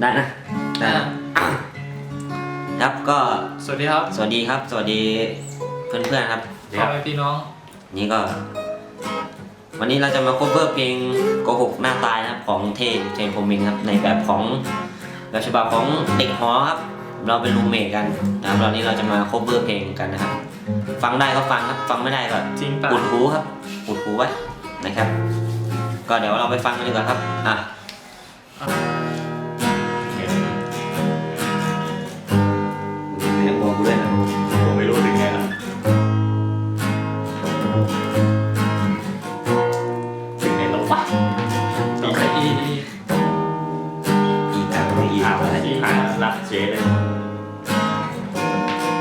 ได้นะได้นะครับก็สวัสดีครับสวัสดีครับ สวัสดีเพื่อนๆครับพ่อแม่พี่น้อง นี่ก็ วันนี้เราจะมา cover เพลงโกหกหน้าตายนะครับ ของเทนเทนพรหมินทร์ครับในแบบของแบบฉบับของเด็กหอครับ เราเป็นรูมเมทกันนะครับตอนนี้เราจะมา cover เพลงกันนะครับ ฟังได้ก็ฟังครับ ฟังไม่ได้ก็จริงป่ะอุดหูครับอุดหูไว้นะครับ ก็เดี๋ยวเราไปฟังกันดีกว่าครับอะ อะอ่ารักเจ๊เลย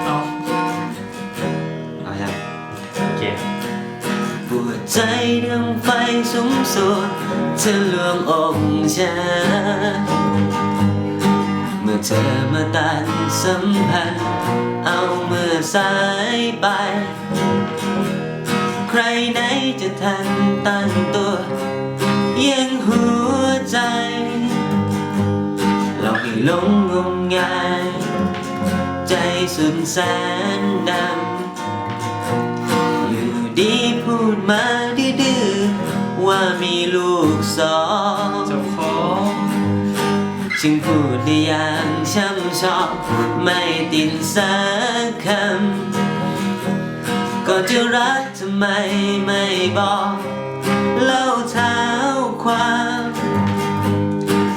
เอาเอายังโอเคหัวใจดังไฟสุมสวดเธอลวงอกฉันเมื่อเธอมาตัดสัมพันธ์ เอาเมื่อสายไป ใครไหนจะทันตั้งตัวยัง ห้หลงงมงายใจสุดแสนดำอยู่ดีพูดมาดื้อๆว่ามีลูกสองเจ้าของจึงพูดได้อย่างช่ำชองไม่ติดสักคำก็จะรักทำไมไม่บอกเล่าเท้าความ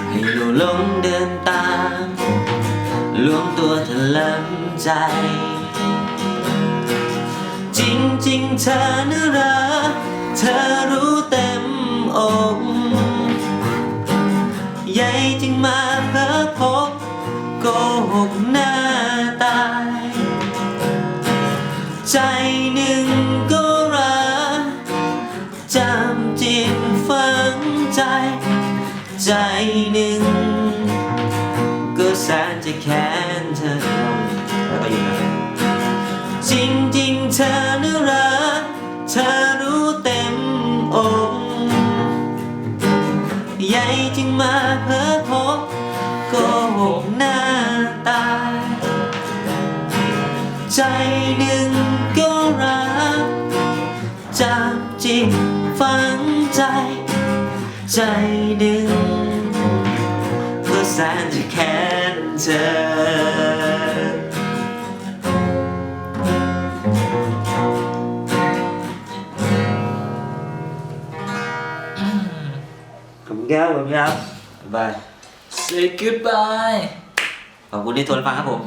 ให้ลูกหลงเดินตามร วมตัวเธอเลำใจ จริงๆเธอน่ารักเธอรู้เต็มอกใหญ่จึงมาเพ้อพบโกหกหน้าตาย ใจหนึ่งก็รักจำจิตฝังใจ ใจหนึ่ง แสนจะแค้นเธอแล้วก็อยู่นะจริงๆเธอน่ารักเธอรู้เต็มอกใหญ่จึงมาเพ้อพบโกหกหน้าตายใจหนึ่งก็รักจับจิตฝังใจ ใจหนึ่ง สนจะแค้นเธอขอบคุณครับขอบคุณครับบ๊ายบาย say goodbye ขอบคุณที่ทนฟังครับผม